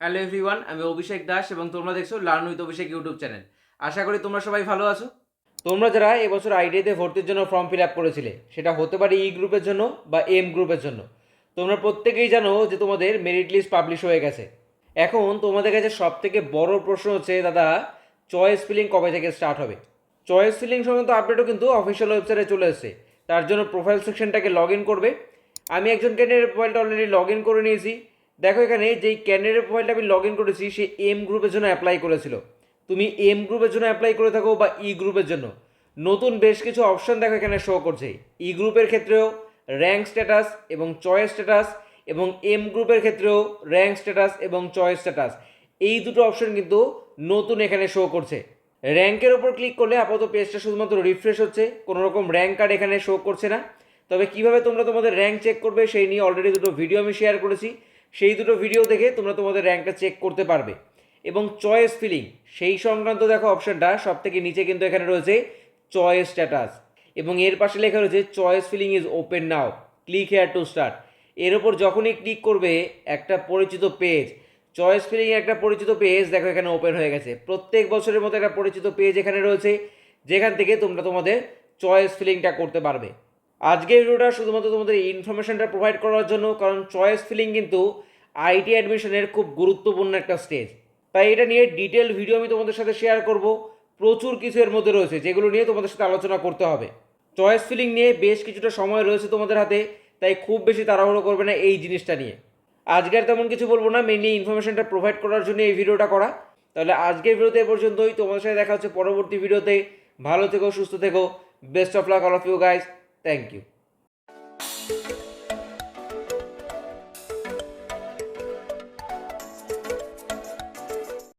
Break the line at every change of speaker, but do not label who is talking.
Hello everyone, আমি অভিষেক দাস এবং তোমরা দেখছ learn with Abhishek YouTube channel. আশা করি তোমরা সবাই ভালো আছো। তোমরা যারা এবছর আইডিআইতে ভর্তির জন্য ফর্ম ফিল আপ করেছিলে, সেটা হতে পারে ই গ্রুপের জন্য বা এম গ্রুপের জন্য। তোমরা প্রত্যেকেই জানো যে তোমাদের মেরিট লিস্ট পাবলিশ হয়ে গেছে। এখন তোমাদের কাছে সব থেকে বড় প্রশ্ন হচ্ছে, দাদা চয়েস ফিলিং কবে থেকে স্টার্ট হবে? চয়েস ফিলিং সংক্রান্ত আপডেটও কিন্তু অফিসিয়াল ওয়েবসাইটে চলে এসেছে। তার জন্য প্রোফাইল সেকশনটাকে লগ ইন করবে। আমি একজন ক্যান্ডিডেট প্রোফাইলটা অলরেডি লগ ইন করে নিয়েছি। দেখো এখানে যেই ক্যান্ডিডেট প্রোফাইলটা আমি লগ ইন করেছি, সে এম গ্রুপের জন্য অ্যাপ্লাই করেছিল। তুমি এম গ্রুপের জন্য অ্যাপ্লাই করে থাকো বা ই গ্রুপের জন্য। নতুন বেশ কিছু অপশন দেখো এখানে শো করছে। ই গ্রুপের ক্ষেত্রেও র্যাঙ্ক স্ট্যাটাস এবং চয়েস স্ট্যাটাস এবং এম গ্রুপের ক্ষেত্রেও র্যাঙ্ক স্ট্যাটাস এবং চয়েস স্ট্যাটাস এই দুটো অপশন কিন্তু নতুন এখানে শো করছে। র্যাঙ্কের ওপর ক্লিক করলে আপাতত পেজটা শুধুমাত্র রিফ্রেশ হচ্ছে কোনো রকম র্যাঙ্ক কার্ড এখানে শো করছে না। তবে কীভাবে তোমরা তোমাদের র্যাঙ্ক চেক করবে, সেই নিয়ে অলরেডি দুটো ভিডিও আমি শেয়ার করেছি। সেই দুটো ভিডিও দেখে তোমরা তোমাদের র্যাঙ্কটা চেক করতে পারবে। এবং চয়েস ফিলিং সেই সংক্রান্ত দেখো অপশনটা সব থেকে নিচে কিন্তু এখানে রয়েছে চয়েস স্ট্যাটাস এবং এর পাশে লেখা রয়েছে choice filling is open now click here to start এর ওপর যখনই ক্লিক করবে, একটা পরিচিত পেজ চয়েস ফিলিং একটা পরিচিত পেজ দেখো এখানে ওপেন হয়ে গেছে। প্রত্যেক বছরের মতো একটা পরিচিত পেজ এখানে রয়েছে, যেখান থেকে তোমরা তোমাদের চয়েস ফিলিংটা করতে পারবে। আজকের ভিডিওটা শুধুমাত্র তোমাদের ইনফরমেশনটা প্রোভাইড করার জন্য, কারণ চয়েস ফিলিং কিন্তু আইটি অ্যাডমিশনের খুব গুরুত্বপূর্ণ একটা স্টেজ তাই এটা নিয়ে ডিটেল ভিডিও আমি তোমাদের সাথে শেয়ার করব। প্রচুর কিছু এর মধ্যে রয়েছে, যেগুলো নিয়ে তোমাদের সাথে আলোচনা করতে হবে। চয়েস ফিলিং নিয়ে বেশ কিছুটা সময় রয়েছে তোমাদের হাতে, তাই খুব বেশি তাড়াহুড়ো করবে না এই জিনিসটা নিয়ে। আজকের তেমন কিছু বলব না মেনলি ইনফরমেশনটা প্রোভাইড করার জন্য এই ভিডিওটা করা। তাহলে আজকের ভিডিওতে পর্যন্তই, তোমাদের সাথে দেখা হচ্ছে পরবর্তী ভিডিওতে। ভালো থেকো, সুস্থ থেকো best of luck all of you guys Thank you.